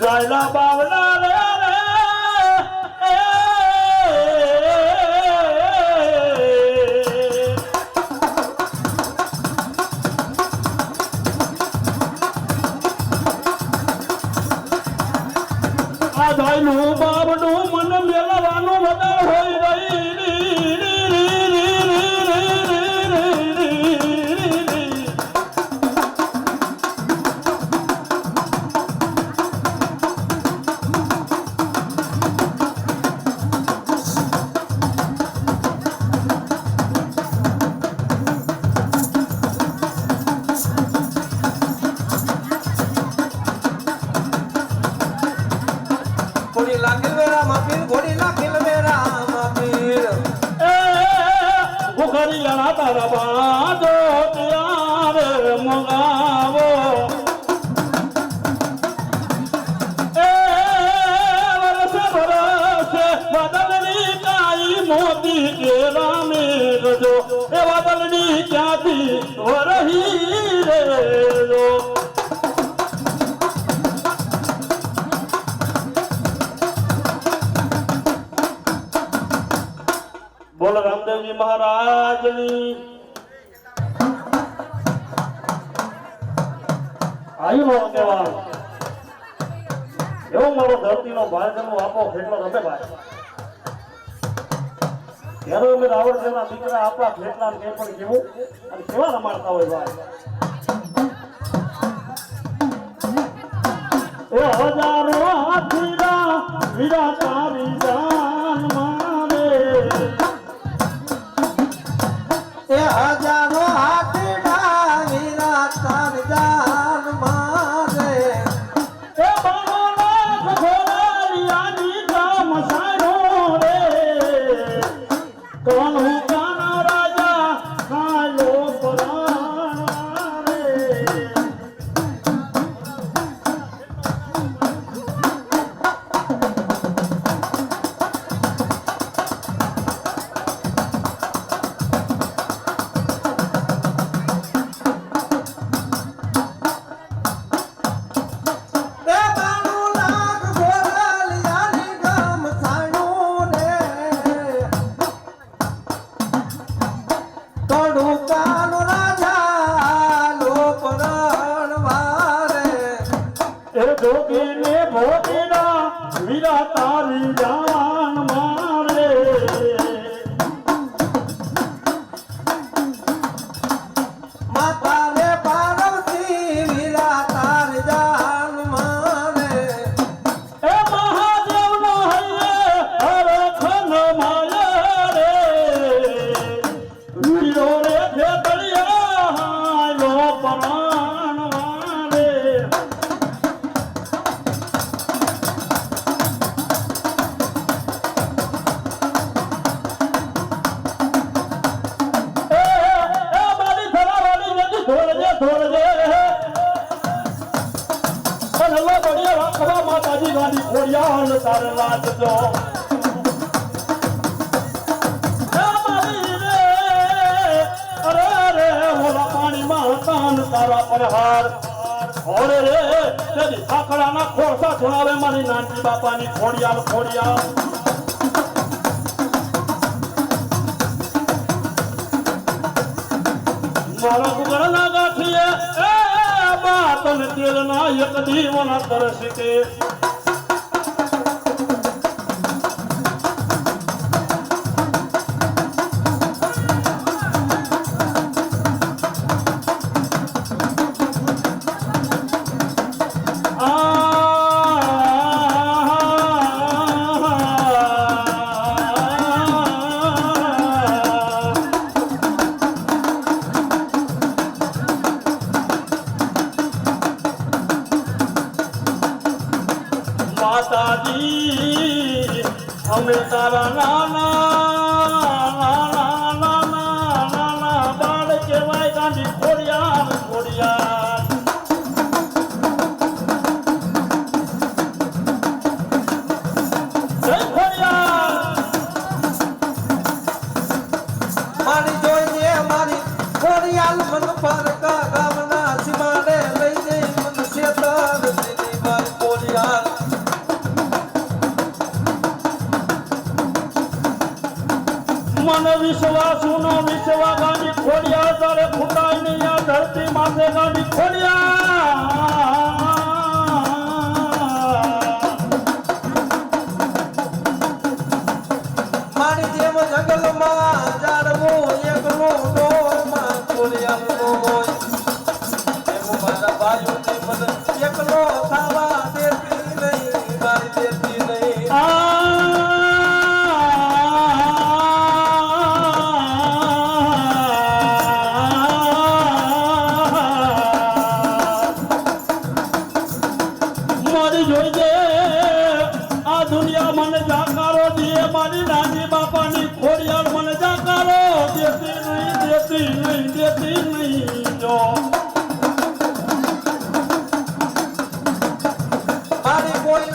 Zainab Bavlare જણા તારા બાજો ત્યારે બોલો રામદેવજી મહારાજની. આવ્યું અગેવાન એવો મારો ધરતીનો બાળકનો ભાઈ. ત્યારે અમે રાવણ જેના અને કેવા રમાડતા હોય ભાઈ. એ હજારો Come on, મારી ખોડિયાલ તાર વાંચજો તારા પરહાર ઓરે રે તેની સાંકળાના ખોરસા છોડાવે મારી નાનજી બાપાની ખોડિયાલ ખોડિયાલ મારા કુકરના ગાંઠીએ એ બાતન તેલના એક દીવના તરસી Vitoriano મને વિશ્વા સુનો વિશ્વા ગાંધી ખોડિયા તારે ફૂટાઈ નહીં આ ધરતી માથે ગાંધી ખોડિયા મારી જેમ જંગલમાં જાડવું એકલું એકલો થાવ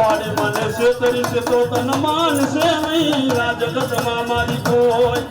પાડી મને શેતરી છે તો તન માનશે નહીં. રાજગતમાં મારી કોઈ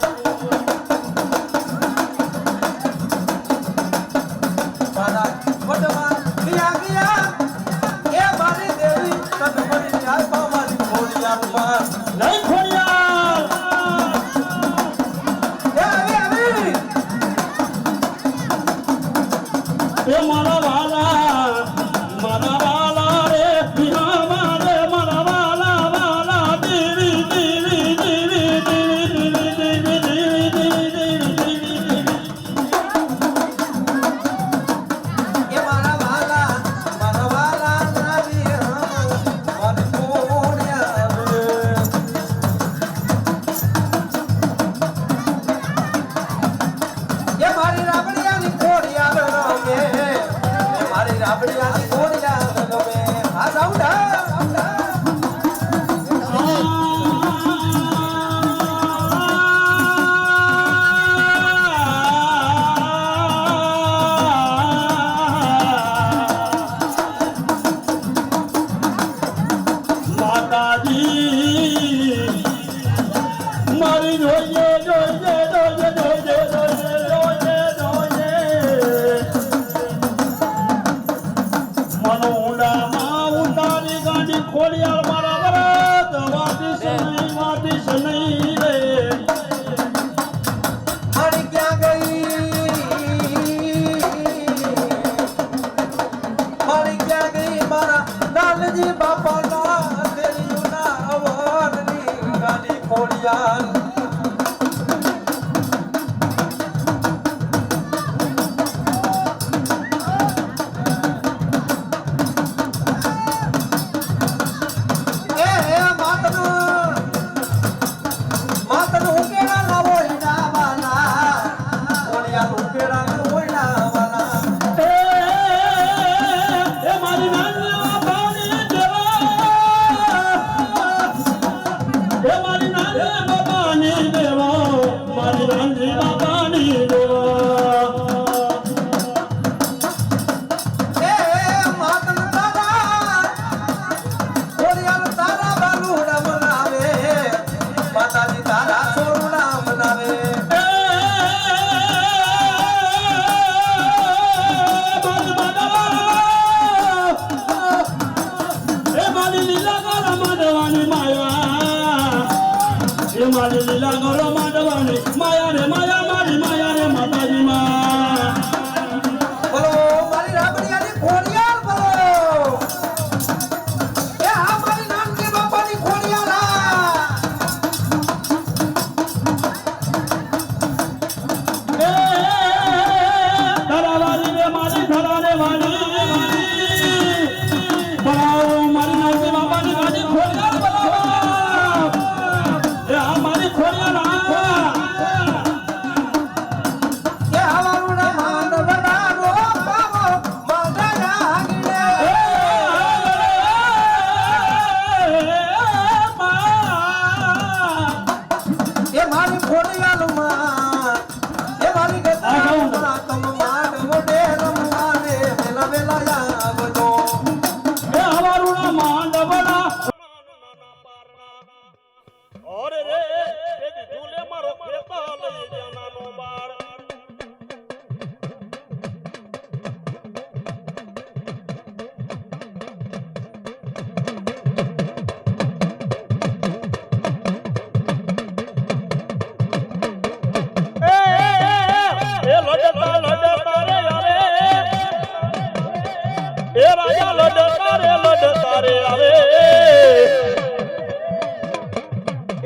એ રાજા લડ તારે લડ તારે આવે.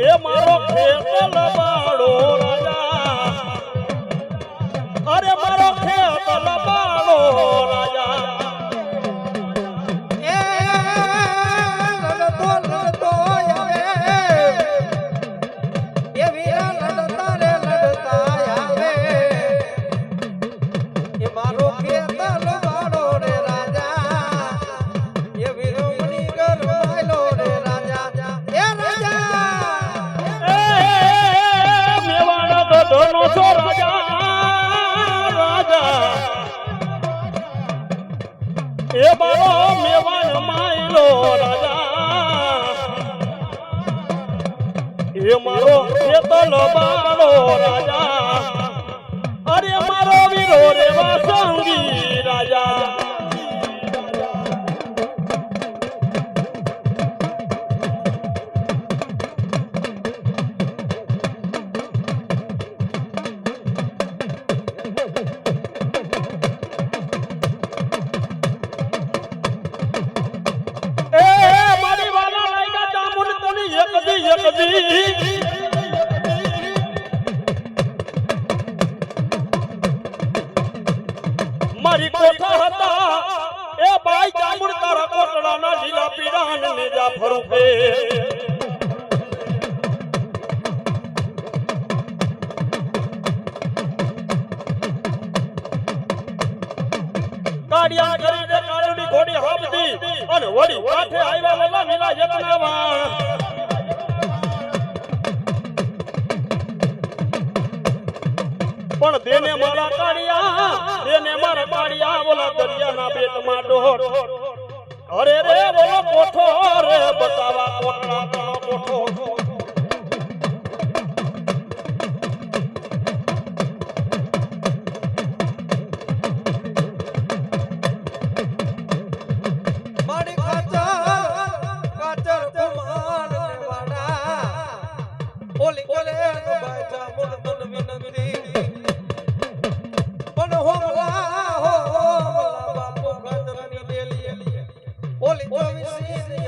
એ મારો ખેતલ એ મારો ખેતલ બાળો રાજા. અરે મારો વીરો રે વાસંગી રાજા. મારી કોઠા હતા. એ ભાઈ ચામુંડ તારા કોટડાના લીલા પીરાન ને જા ફરુફે. કાડિયા કરી દે કાળુની ઘોડી હાપતી અને વળી કાંઠે આવ્યા લલા મિલા જતના પણ દેને મારા કાળિયા દેને મારા કાળિયા, ઓલા દરિયાના બેટમાં ડોટ અરે રે બોલો કોઠો રે બતાવા કોઠો કોઠો.